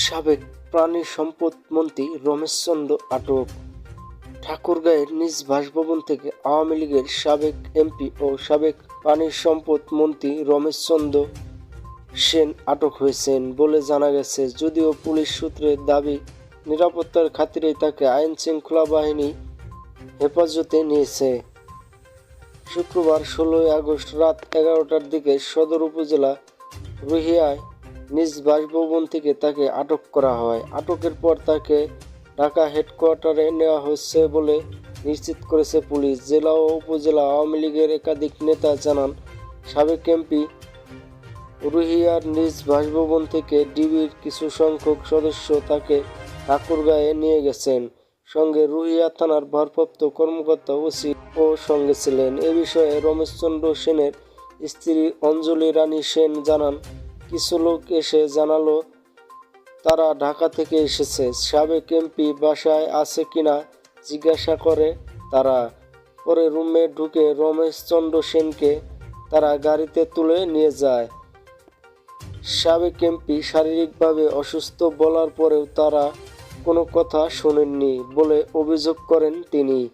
সাবেক প্রাণী সম্পদ মন্ত্রী রমেশ চন্দ্র আটক ঠাকুরগাঁয়ের নিজ বাসভবন থেকে আওয়ামী লীগের সাবেক এমপি ও সাবেক প্রাণী সম্পদ মন্ত্রী রমেশ চন্দ্র সেন আটক হয়েছেন বলে জানা গেছে। যদিও পুলিশ সূত্রের দাবি, নিরাপত্তার খাতিরে তাকে আইন শৃঙ্খলা বাহিনী হেফাজতে নিয়েছে। শুক্রবার ষোলোই আগস্ট রাত এগারোটার দিকে সদর উপজেলা রুহিয়ায় নিজ বাসভবন থেকে তাকে আটক করা হয়। আটকের পর তাকে ঢাকা হেডকোয়ার্টারে নেওয়া হচ্ছে বলে নিশ্চিত করেছে পুলিশ। জেলা ও উপজেলা আওয়ামী লীগের একাধিক নেতা জানান, সাবেক এমপি রুহিয়ার নিজ বাসভবন থেকে ডিবির কিছু সংখ্যক সদস্য তাকে ঠাকুরগাঁয়ে নিয়ে গেছেন। সঙ্গে রুহিয়া থানার ভারপ্রাপ্ত কর্মকর্তা ওসি ও সঙ্গে ছিলেন। এ বিষয়ে রমেশচন্দ্র সেনের স্ত্রী অঞ্জলি রানী সেন জানান কিছু লোক এসে জানালো, তারা ঢাকা থেকে এসেছে। সাবেক এমপি বাসায় আছে কিনা জিজ্ঞাসা করে তারা। পরে রুমে ঢুকে রমেশচন্দ্র সেনকে তারা গাড়িতে তুলে নিয়ে যায়। সাবেক এমপি শারীরিকভাবে অসুস্থ বলার পরেও তারা কোনো কথা শোনেননি বলে অভিযোগ করেন তিনি।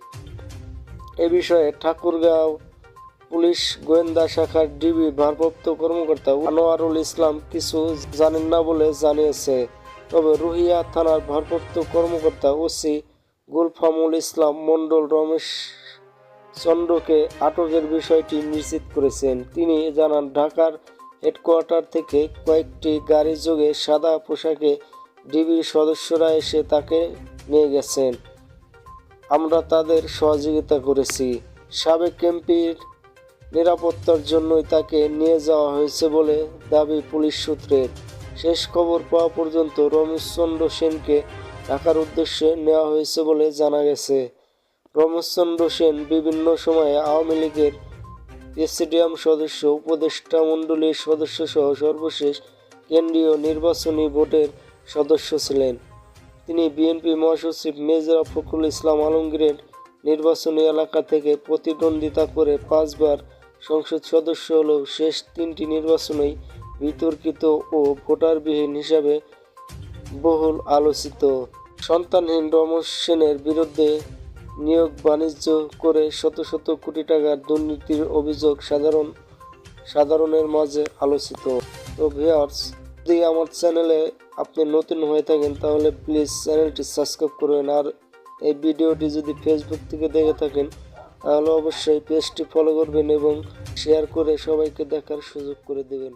এ বিষয়ে ঠাকুরগাঁও পুলিশ, গোয়েন্দা শাখার ডিবি, ভারপ্রাপ্ত কর্মকর্তা আনোয়ারুল ইসলাম কিছু জানেন না বলে জানিয়েছে। তবে রুহিয়া থানার ভারপ্রাপ্ত কর্মকর্তা ওসি গুলফামুল ইসলাম মণ্ডল রমেশ চন্দ্রকে আটকের বিষয়টি নিশ্চিত করেছেন। তিনি জানান, ঢাকার হেডকোয়ার্টার থেকে কয়েকটি গাড়ি যোগে সাদা পোশাকে ডিবির সদস্যরা এসে তাকে নিয়ে গেছেন। আমরা তাদের সহযোগিতা করেছি। সাবেক এমপির নিরাপত্তার জন্যই তাকে নিয়ে যাওয়া হয়েছে বলে দাবি পুলিশ সূত্রের শেষ খবর পাওয়া পর্যন্ত রমেশচন্দ্র সেনকে ঢাকার উদ্দেশ্যে নেওয়া হয়েছে বলে জানা গেছে। রমেশচন্দ্র সেন বিভিন্ন সময়ে আওয়ামী লীগের প্রেসিডিয়াম সদস্য, উপদেষ্টা মণ্ডলীর সদস্য সহ সর্বশেষ কেন্দ্রীয় নির্বাচনী বোর্ডের সদস্য ছিলেন। তিনি বিএনপি মহাসচিব মেজর ফখরুল ইসলাম আলমগীরের নির্বাচনী এলাকা থেকে প্রতিদ্বন্দ্বিতা করে পাঁচবার সংসদ সদস্য হলেও শেষ তিনটি নির্বাচনেই বিতর্কিত ও ভোটারবিহীন হিসাবে বহুল আলোচিত। সন্তানহীন রমেশ সেনের বিরুদ্ধে নিয়োগ বাণিজ্য করে শত শত কোটি টাকার দুর্নীতির অভিযোগ সাধারণ, সাধারণের মাঝে আলোচিত। তো ভিউয়ার্স, যদি আমার চ্যানেলে আপনি নতুন হয়ে থাকেন, তাহলে প্লিজ চ্যানেলটি সাবস্ক্রাইব করবেন। আর এই ভিডিওটি যদি ফেসবুক থেকে দেখে থাকেন তাহলে অবশ্যই পেজটি ফলো করবেন এবং শেয়ার করে সবাইকে দেখার সুযোগ করে দেবেন।